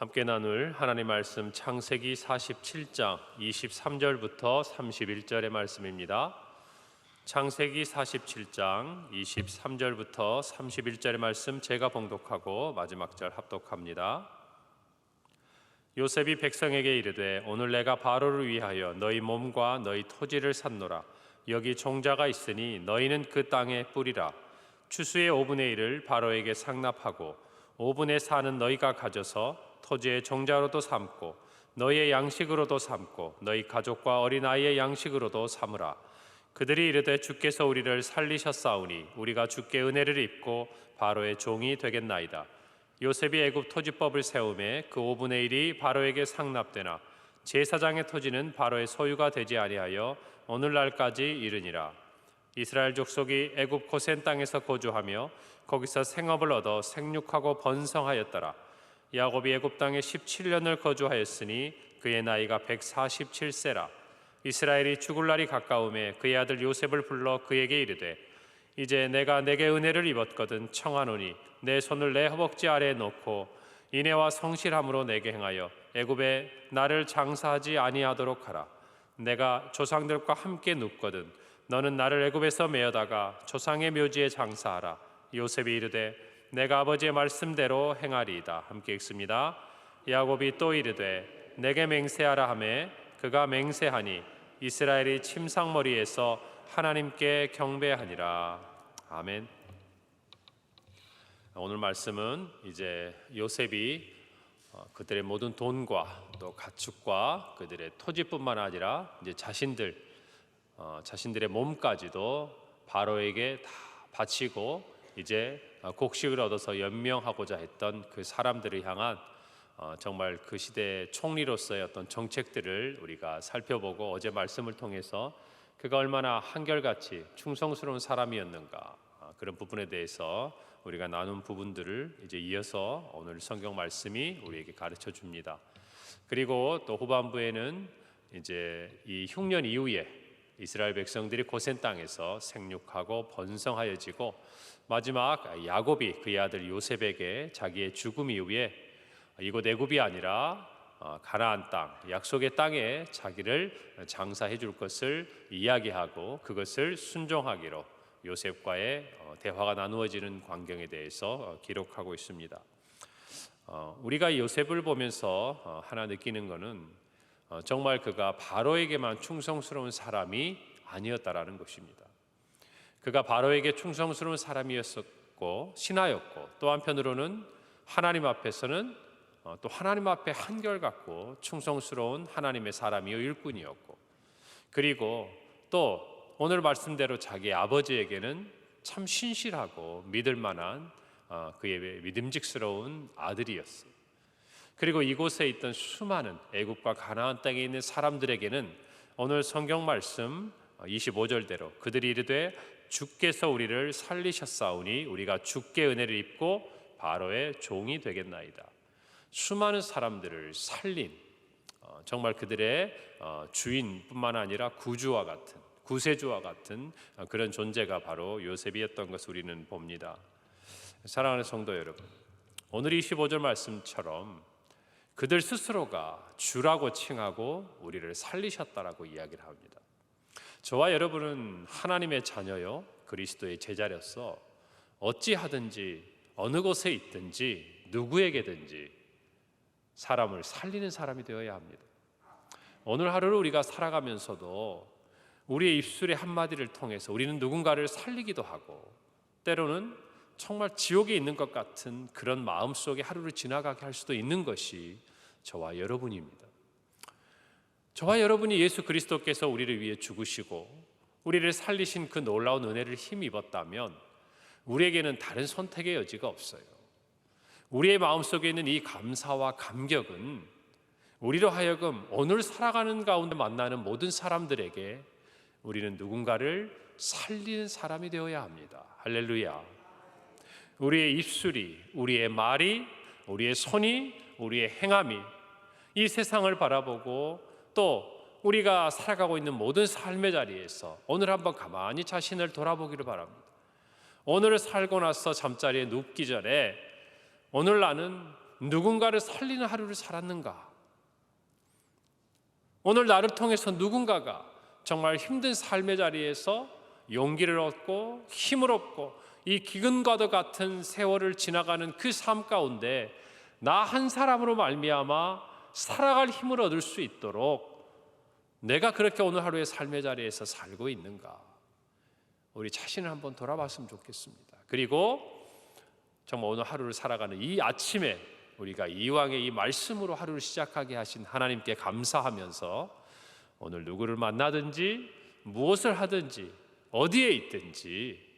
함께 나눌 하나님 말씀 창세기 47장 23절부터 31절의 말씀입니다. 창세기 47장 23절부터 31절의 말씀 제가 봉독하고 마지막 절 합독합니다. 요셉이 백성에게 이르되 오늘 내가 바로를 위하여 너희 몸과 너희 토지를 샀노라 여기 종자가 있으니 너희는 그 땅에 뿌리라 추수의 5분의 1을 바로에게 상납하고 5분의 4는 너희가 가져서 토지의 종자로도 삼고 너희의 양식으로도 삼고 너희 가족과 어린아이의 양식으로도 삼으라. 그들이 이르되 주께서 우리를 살리셨사오니 우리가 주께 은혜를 입고 바로의 종이 되겠나이다. 요셉이 애굽 토지법을 세우매 그 5분의 1이 바로에게 상납되나 제사장의 토지는 바로의 소유가 되지 아니하여 오늘날까지 이르니라. 이스라엘 족속이 애굽 고센 땅에서 거주하며 거기서 생업을 얻어 생육하고 번성하였더라 야곱이 애굽 땅에 17년을 거주하였으니 그의 나이가 147세라. 이스라엘이 죽을 날이 가까움에 그의 아들 요셉을 불러 그에게 이르되 이제 내가 내게 은혜를 입었거든 청하노니 내 손을 내 허벅지 아래에 놓고 인애와 성실함으로 내게 행하여 애굽에 나를 장사하지 아니하도록 하라. 내가 조상들과 함께 눕거든 너는 나를 애굽에서 메어다가 조상의 묘지에 장사하라. 요셉이 이르되 내가 아버지의 말씀대로 행하리이다. 함께 읽습니다. 야곱이 또 이르되 내게 맹세하라 하매 그가 맹세하니 이스라엘이 침상머리에서 하나님께 경배하니라. 아멘. 오늘 말씀은 이제 요셉이 어, 그들의 모든 돈과 또 가축과 그들의 토지뿐만 아니라 이제 자신들 어, 자신들의 몸까지도 바로에게 다 바치고 이제 곡식을 얻어서 연명하고자 했던 그 사람들을 향한 어, 정말 그 시대의 총리로서의 어떤 정책들을 우리가 살펴보고 어제 말씀을 통해서 그가 얼마나 한결같이 충성스러운 사람이었는가 어, 그런 부분에 대해서 우리가 나눈 부분들을 이제 이어서 오늘 성경 말씀이 우리에게 가르쳐 줍니다. 그리고 또 후반부에는 이제 이 흉년 이후에 이스라엘 백성들이 고센 땅에서 생육하고 번성하여지고 마지막 야곱이 그의 아들 요셉에게 자기의 죽음 이후에 이곳 애굽이 아니라 어, 가나안 땅, 약속의 땅에 자기를 장사해 줄 것을 이야기하고 그것을 순종하기로 요셉과의 어, 대화가 나누어지는 광경에 대해서 어, 기록하고 있습니다. 우리가 요셉을 보면서 하나 느끼는 것은 정말 그가 바로에게만 충성스러운 사람이 아니었다라는 것입니다. 그가 바로에게 충성스러운 사람이었었고 신하였고 또 한편으로는 하나님 앞에서는 어, 또 하나님 앞에 한결같고 충성스러운 하나님의 사람이요 일꾼이었고 그리고 또 오늘 말씀대로 자기 아버지에게는 참 신실하고 믿을 만한 어, 그의 믿음직스러운 아들이었어요. 그리고 이곳에 있던 수많은 애굽과 가나안 땅에 있는 사람들에게는 오늘 성경 말씀 25절대로 그들이 이르되 주께서 우리를 살리셨사오니 우리가 주께 은혜를 입고 바로의 종이 되겠나이다. 수많은 사람들을 살린 어, 정말 그들의 어, 주인뿐만 아니라 구주와 같은 구세주와 같은 어, 그런 존재가 바로 요셉이었던 것을 우리는 봅니다. 사랑하는 성도 여러분, 오늘 25절 말씀처럼 그들 스스로가 주라고 칭하고 우리를 살리셨다라고 이야기를 합니다. 저와 여러분은 하나님의 자녀요 그리스도의 제자로서 어찌하든지 어느 곳에 있든지 누구에게든지 사람을 살리는 사람이 되어야 합니다. 오늘 하루를 우리가 살아가면서도 우리의 입술의 한마디를 통해서 우리는 누군가를 살리기도 하고 때로는 정말 지옥에 있는 것 같은 그런 마음 속에 하루를 지나가게 할 수도 있는 것이 저와 여러분입니다. 저와 여러분이 예수 그리스도께서 우리를 위해 죽으시고 우리를 살리신 그 놀라운 은혜를 힘입었다면 우리에게는 다른 선택의 여지가 없어요. 우리의 마음속에 있는 이 감사와 감격은 우리로 하여금 오늘 살아가는 가운데 만나는 모든 사람들에게 우리는 누군가를 살리는 사람이 되어야 합니다. 할렐루야. 우리의 입술이, 우리의 말이, 우리의 손이, 우리의 행함이 이 세상을 바라보고 또 우리가 살아가고 있는 모든 삶의 자리에서 오늘 한번 가만히 자신을 돌아보기를 바랍니다. 오늘을 살고 나서 잠자리에 눕기 전에 오늘 나는 누군가를 살리는 하루를 살았는가? 오늘 나를 통해서 누군가가 정말 힘든 삶의 자리에서 용기를 얻고 힘을 얻고 이 기근과도 같은 세월을 지나가는 그 삶 가운데 나 한 사람으로 말미암아 살아갈 힘을 얻을 수 있도록 내가 그렇게 오늘 하루의 삶의 자리에서 살고 있는가? 우리 자신을 한번 돌아봤으면 좋겠습니다. 그리고 정말 오늘 하루를 살아가는 이 아침에 우리가 이왕의 이 말씀으로 하루를 시작하게 하신 하나님께 감사하면서 오늘 누구를 만나든지 무엇을 하든지 어디에 있든지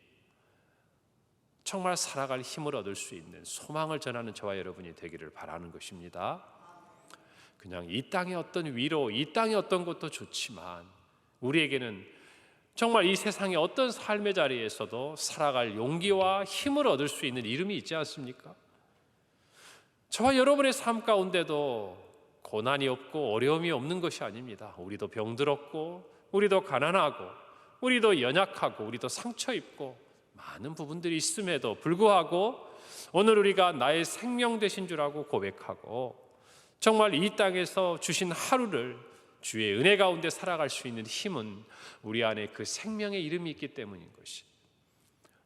정말 살아갈 힘을 얻을 수 있는 소망을 전하는 저와 여러분이 되기를 바라는 것입니다. 그냥 이 땅의 어떤 위로, 이 땅의 어떤 것도 좋지만 우리에게는 정말 이 세상의 어떤 삶의 자리에서도 살아갈 용기와 힘을 얻을 수 있는 이름이 있지 않습니까? 저와 여러분의 삶 가운데도 고난이 없고 어려움이 없는 것이 아닙니다. 우리도 병들었고, 우리도 가난하고, 우리도 연약하고, 우리도 상처 입고 많은 부분들이 있음에도 불구하고 오늘 우리가 나의 생명 되신 줄 알고 고백하고 정말 이 땅에서 주신 하루를 주의 은혜 가운데 살아갈 수 있는 힘은 우리 안에 그 생명의 이름이 있기 때문인 것이.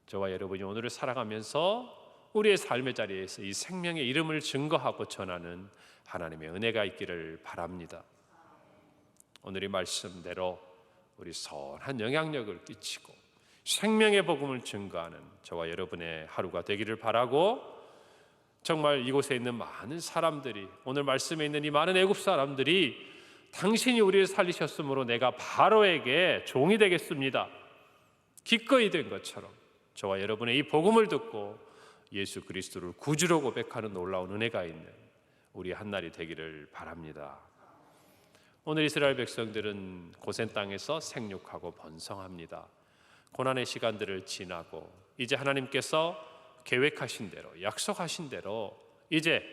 저와 여러분이 오늘을 살아가면서 우리의 삶의 자리에서 이 생명의 이름을 증거하고 전하는 하나님의 은혜가 있기를 바랍니다. 오늘의 말씀대로 우리 선한 영향력을 끼치고 생명의 복음을 증거하는 저와 여러분의 하루가 되기를 바라고 정말 이곳에 있는 많은 사람들이 오늘 말씀에 있는 이 많은 애굽 사람들이 당신이 우리를 살리셨으므로 내가 바로에게 종이 되겠습니다. 기꺼이 된 것처럼 저와 여러분의 이 복음을 듣고 예수 그리스도를 구주로 고백하는 놀라운 은혜가 있는 우리 한날이 되기를 바랍니다. 오늘 이스라엘 백성들은 고센 땅에서 생육하고 번성합니다. 고난의 시간들을 지나고 이제 하나님께서 계획하신 대로 약속하신 대로 이제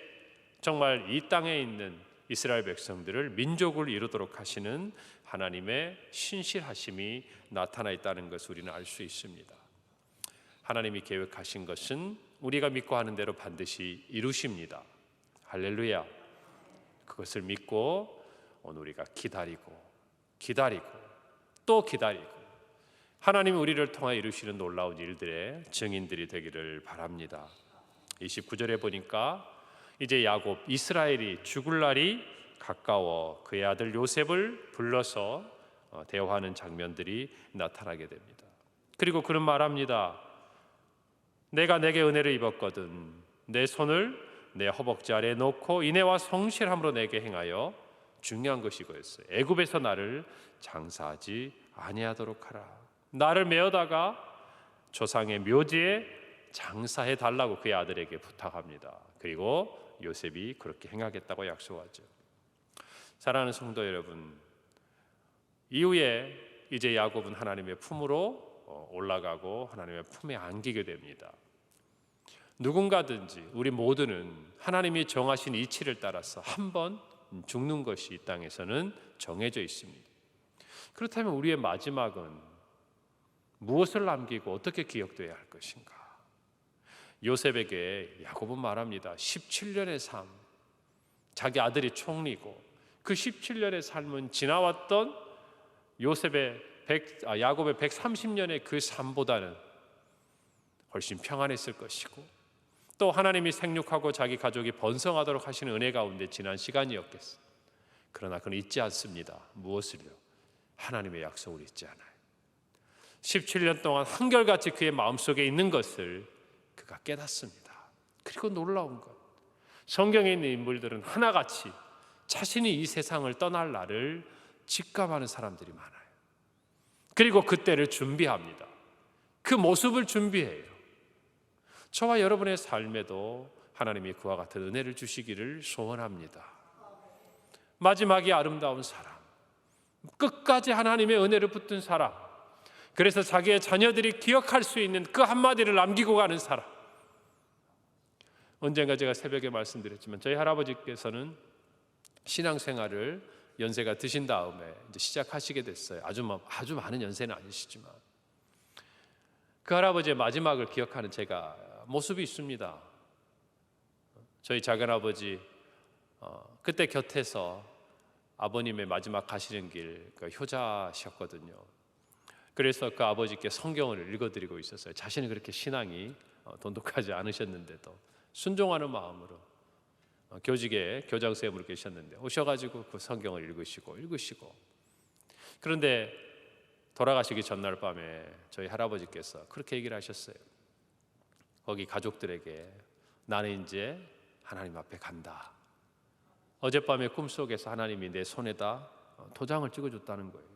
정말 이 땅에 있는 이스라엘 백성들을 민족을 이루도록 하시는 하나님의 신실하심이 나타나 있다는 것을 우리는 알 수 있습니다. 하나님이 계획하신 것은 우리가 믿고 하는 대로 반드시 이루십니다. 할렐루야. 그것을 믿고 오늘 우리가 기다리고 기다리고 또 기다리고 하나님이 우리를 통하여 이루시는 놀라운 일들의 증인들이 되기를 바랍니다. 29절에 보니까 이제 야곱 이스라엘이 죽을 날이 가까워 그의 아들 요셉을 불러서 어, 대화하는 장면들이 나타나게 됩니다. 그리고 그런 말합니다. 내가 내게 은혜를 입었거든 내 손을 내 허벅지 아래 놓고 인애와 성실함으로 내게 행하여 중요한 것이 그였어요. 애굽에서 나를 장사하지 아니하도록 하라. 나를 메어다가 조상의 묘지에 장사해 달라고 그의 아들에게 부탁합니다. 그리고 요셉이 그렇게 행하겠다고 약속하죠. 사랑하는 성도 여러분, 이후에 이제 야곱은 하나님의 품으로 어, 올라가고 하나님의 품에 안기게 됩니다. 누군가든지 우리 모두는 하나님이 정하신 이치를 따라서 한 번 죽는 것이 이 땅에서는 정해져 있습니다. 그렇다면 우리의 마지막은 무엇을 남기고 어떻게 기억돼야 할 것인가? 요셉에게 야곱은 말합니다. 17년의 삶, 자기 아들이 총리고 그 17년의 삶은 지나왔던 요셉의 100, 아, 야곱의 130년의 그 삶보다는 훨씬 평안했을 것이고 또 하나님이 생육하고 자기 가족이 번성하도록 하시는 은혜 가운데 지난 시간이었겠어. 그러나 그는 잊지 않습니다. 무엇을요? 하나님의 약속을 잊지 않아요. 17년 동안 한결같이 그의 마음속에 있는 것을 그가 깨닫습니다. 그리고 놀라운 것. 성경에 있는 인물들은 하나같이 자신이 이 세상을 떠날 날을 직감하는 사람들이 많아요. 그리고 그때를 준비합니다. 그 모습을 준비해요. 저와 여러분의 삶에도 하나님이 그와 같은 은혜를 주시기를 소원합니다. 마지막이 아름다운 사람, 끝까지 하나님의 은혜를 붙든 사람, 그래서 자기의 자녀들이 기억할 수 있는 그 한마디를 남기고 가는 사람. 언젠가 제가 새벽에 말씀드렸지만 저희 할아버지께서는 신앙생활을 연세가 드신 다음에 이제 시작하시게 됐어요. 아주 아주 많은 연세는 아니시지만 그 할아버지의 마지막을 기억하는 제가 모습이 있습니다. 저희 작은 아버지 어, 그때 곁에서 아버님의 마지막 가시는 길 그 효자셨거든요. 그래서 그 아버지께 성경을 읽어드리고 있었어요. 자신은 그렇게 신앙이 어, 돈독하지 않으셨는데도 순종하는 마음으로 어, 교직에 교장 선생님으로 계셨는데 오셔가지고 그 성경을 읽으시고 읽으시고 그런데 돌아가시기 전날 밤에 저희 할아버지께서 그렇게 얘기를 하셨어요. 거기 가족들에게 나는 이제 하나님 앞에 간다. 어젯밤에 꿈속에서 하나님이 내 손에다 어, 도장을 찍어줬다는 거예요.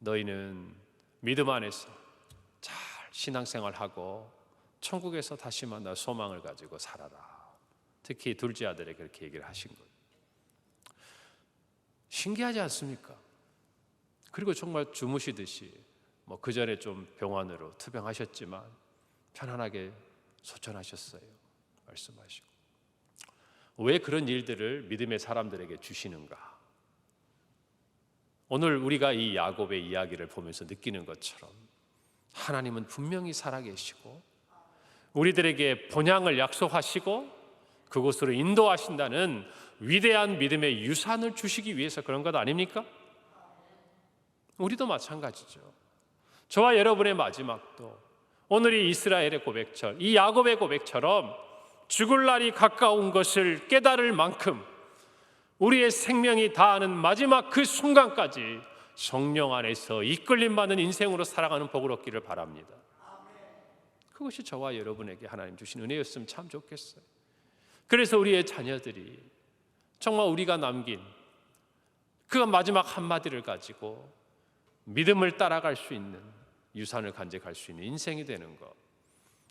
너희는 믿음 안에서 잘 신앙생활하고 천국에서 다시 만나 소망을 가지고 살아라. 특히 둘째 아들에게 그렇게 얘기를 하신 거예요. 신기하지 않습니까? 그리고 정말 주무시듯이 뭐 그 전에 좀 병원으로 투병하셨지만 편안하게 소천하셨어요. 말씀하시고 왜 그런 일들을 믿음의 사람들에게 주시는가? 오늘 우리가 이 야곱의 이야기를 보면서 느끼는 것처럼 하나님은 분명히 살아계시고 우리들에게 본향을 약속하시고 그곳으로 인도하신다는 위대한 믿음의 유산을 주시기 위해서 그런 것 아닙니까? 우리도 마찬가지죠. 저와 여러분의 마지막도 오늘이 이스라엘의 고백처럼 이 야곱의 고백처럼 죽을 날이 가까운 것을 깨달을 만큼 우리의 생명이 다하는 마지막 그 순간까지 성령 안에서 이끌림 받는 인생으로 살아가는 복을 얻기를 바랍니다. 그것이 저와 여러분에게 하나님 주신 은혜였으면 참 좋겠어요. 그래서 우리의 자녀들이 정말 우리가 남긴 그 마지막 한마디를 가지고 믿음을 따라갈 수 있는 유산을 간직할 수 있는 인생이 되는 것.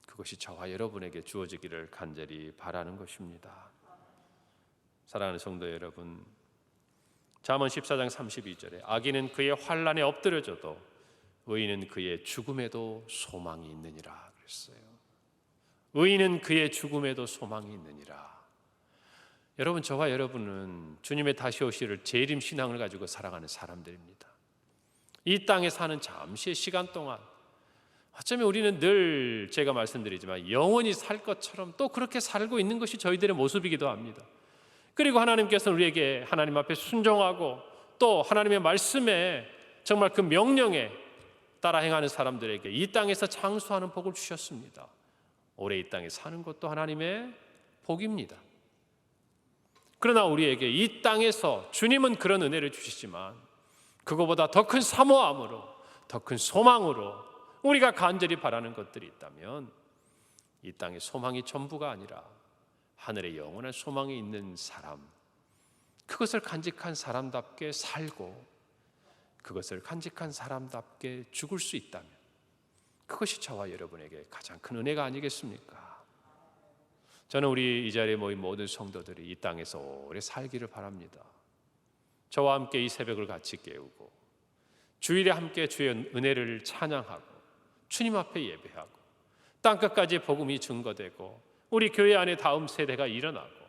그것이 저와 여러분에게 주어지기를 간절히 바라는 것입니다. 사랑하는 성도 여러분, 잠언 14장 32절에 악인은 그의 환란에 엎드려져도 의인은 그의 죽음에도 소망이 있느니라 그랬어요. 의인은 그의 죽음에도 소망이 있느니라. 여러분 저와 여러분은 주님의 다시 오시를 재림 신앙을 가지고 살아가는 사람들입니다. 이 땅에 사는 잠시의 시간 동안 어쩌면 우리는 늘 제가 말씀드리지만 영원히 살 것처럼 또 그렇게 살고 있는 것이 저희들의 모습이기도 합니다. 그리고 하나님께서는 우리에게 하나님 앞에 순종하고 또 하나님의 말씀에 정말 그 명령에 따라 행하는 사람들에게 이 땅에서 장수하는 복을 주셨습니다. 오래 이 땅에 사는 것도 하나님의 복입니다. 그러나 우리에게 이 땅에서 주님은 그런 은혜를 주시지만 그거보다 더 큰 사모함으로 더 큰 소망으로 우리가 간절히 바라는 것들이 있다면 이 땅의 소망이 전부가 아니라 하늘의 영원한 소망이 있는 사람 그것을 간직한 사람답게 살고 그것을 간직한 사람답게 죽을 수 있다면 그것이 저와 여러분에게 가장 큰 은혜가 아니겠습니까? 저는 우리 이 자리에 모인 모든 성도들이 이 땅에서 오래 살기를 바랍니다. 저와 함께 이 새벽을 같이 깨우고 주일에 함께 주의 은혜를 찬양하고 주님 앞에 예배하고 땅끝까지 복음이 증거되고 우리 교회 안에 다음 세대가 일어나고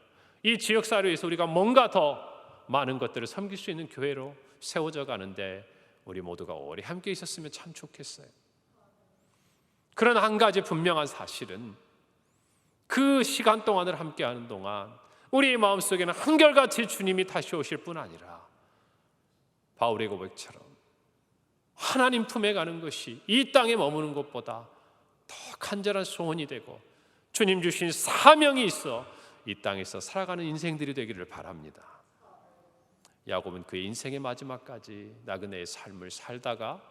이 지역 사회에서 우리가 뭔가 더 많은 것들을 섬길 수 있는 교회로 세워져 가는데 우리 모두가 오래 함께 있었으면 참 좋겠어요. 그런 한 가지 분명한 사실은 그 시간 동안을 함께 하는 동안 우리의 마음속에는 한결같이 주님이 다시 오실 뿐 아니라 바울의 고백처럼 하나님 품에 가는 것이 이 땅에 머무는 것보다 더 간절한 소원이 되고 주님 주신 사명이 있어 이 땅에서 살아가는 인생들이 되기를 바랍니다. 야곱은 그의 인생의 마지막까지 나그네의 삶을 살다가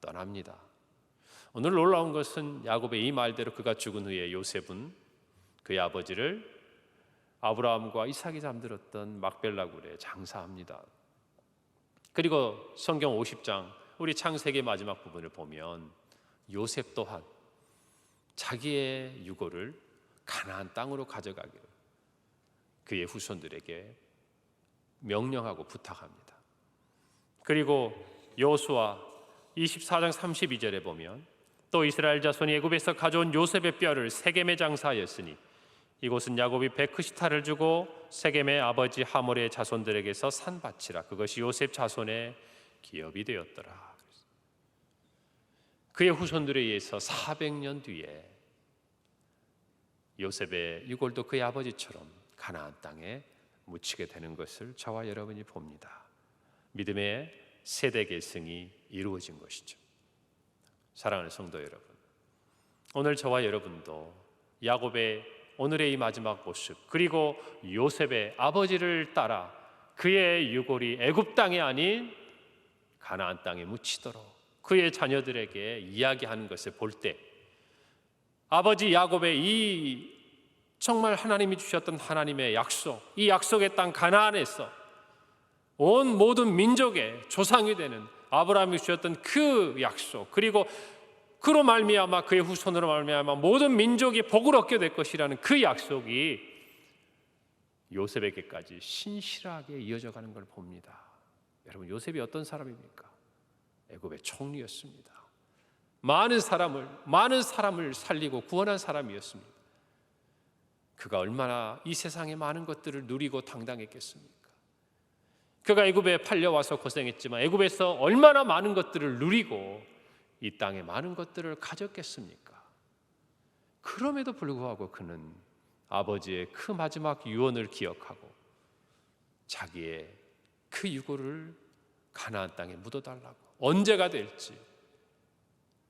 떠납니다. 오늘 놀라운 것은 야곱의 이 말대로 그가 죽은 후에 요셉은 그의 아버지를 아브라함과 이삭이 잠들었던 막벨라굴에 장사합니다. 그리고 성경 50장 우리 창세기 마지막 부분을 보면 요셉 또한 자기의 유고를 가나안 땅으로 가져가기를 그의 후손들에게 명령하고 부탁합니다. 그리고 여호수아 24장 32절에 보면 또 이스라엘 자손이 애굽에서 가져온 요셉의 뼈를 세겜에 장사하였으니 이곳은 야곱이 베크시타를 주고 세겜의 아버지 하몰의 자손들에게서 산 밭이라 그것이 요셉 자손의 기업이 되었더라. 그의 후손들에 의해서 400년 뒤에 요셉의 유골도 그의 아버지처럼 가나안 땅에 묻히게 되는 것을 저와 여러분이 봅니다. 믿음의 세대 계승이 이루어진 것이죠. 사랑하는 성도 여러분, 오늘 저와 여러분도 야곱의 오늘의 이 마지막 모습 그리고 요셉의 아버지를 따라 그의 유골이 애굽 땅이 아닌 가나안 땅에 묻히도록 그의 자녀들에게 이야기하는 것을 볼 때 아버지 야곱의 이 정말 하나님이 주셨던 하나님의 약속, 이 약속의 땅 가나안에서 온 모든 민족의 조상이 되는 아브라함이 주셨던 그 약속, 그리고 그로 말미암아 그의 후손으로 말미암아 모든 민족이 복을 얻게 될 것이라는 그 약속이 요셉에게까지 신실하게 이어져 가는 걸 봅니다. 여러분 요셉이 어떤 사람입니까? 애굽의 총리였습니다. 많은 사람을 많은 사람을 살리고 구원한 사람이었습니다. 그가 얼마나 이 세상의 많은 것들을 누리고 당당했겠습니까? 그가 애굽에 팔려와서 고생했지만 애굽에서 얼마나 많은 것들을 누리고 이 땅에 많은 것들을 가졌겠습니까? 그럼에도 불구하고 그는 아버지의 그 마지막 유언을 기억하고 자기의 그 유고를 가나안 땅에 묻어달라고 언제가 될지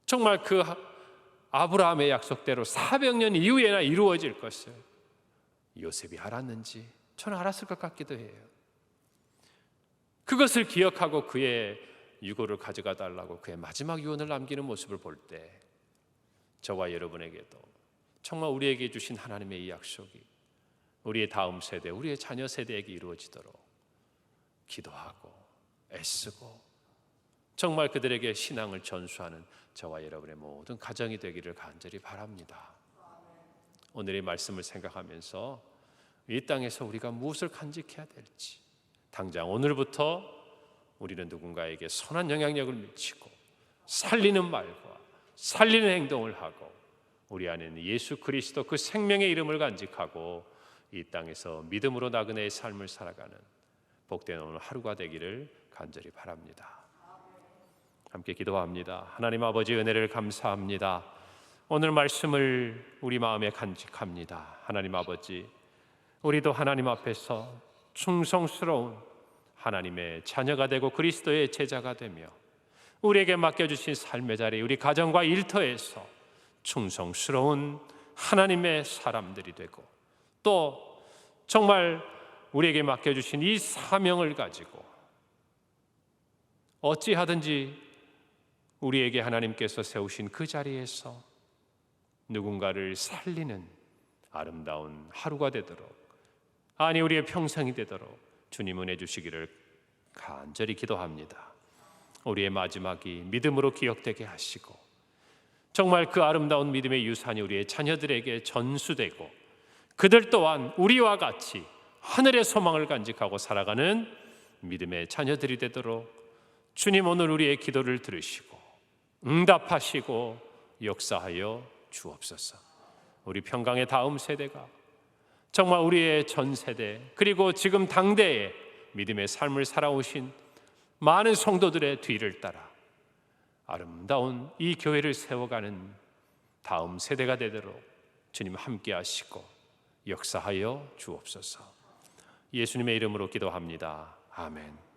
정말 그 아브라함의 약속대로 400년 이후에나 이루어질 것을 요셉이 알았는지 저는 알았을 것 같기도 해요. 그것을 기억하고 그의 유고를 가져가 달라고 그의 마지막 유언을 남기는 모습을 볼 때 저와 여러분에게도 정말 우리에게 주신 하나님의 이 약속이 우리의 다음 세대, 우리의 자녀 세대에게 이루어지도록 기도하고 애쓰고 정말 그들에게 신앙을 전수하는 저와 여러분의 모든 가정이 되기를 간절히 바랍니다. 오늘의 말씀을 생각하면서 이 땅에서 우리가 무엇을 간직해야 될지 당장 오늘부터 우리는 누군가에게 선한 영향력을 미치고 살리는 말과 살리는 행동을 하고 우리 안에는 예수 그리스도 그 생명의 이름을 간직하고 이 땅에서 믿음으로 나그네의 삶을 살아가는 복된 오늘 하루가 되기를 간절히 바랍니다. 함께 기도합니다. 하나님 아버지 은혜를 감사합니다. 오늘 말씀을 우리 마음에 간직합니다. 하나님 아버지, 우리도 하나님 앞에서 충성스러운 하나님의 자녀가 되고 그리스도의 제자가 되며 우리에게 맡겨주신 삶의 자리, 우리 가정과 일터에서 충성스러운 하나님의 사람들이 되고 또 정말 우리에게 맡겨주신 이 사명을 가지고 어찌하든지 우리에게 하나님께서 세우신 그 자리에서 누군가를 살리는 아름다운 하루가 되도록 아니 우리의 평생이 되도록 주님 은혜 주시기를 간절히 기도합니다. 우리의 마지막이 믿음으로 기억되게 하시고 정말 그 아름다운 믿음의 유산이 우리의 자녀들에게 전수되고 그들 또한 우리와 같이 하늘의 소망을 간직하고 살아가는 믿음의 자녀들이 되도록 주님 오늘 우리의 기도를 들으시고 응답하시고 역사하여 주옵소서. 우리 평강의 다음 세대가 정말 우리의 전 세대 그리고 지금 당대에 믿음의 삶을 살아오신 많은 성도들의 뒤를 따라 아름다운 이 교회를 세워가는 다음 세대가 되도록 주님 함께 하시고 역사하여 주옵소서. 예수님의 이름으로 기도합니다. 아멘.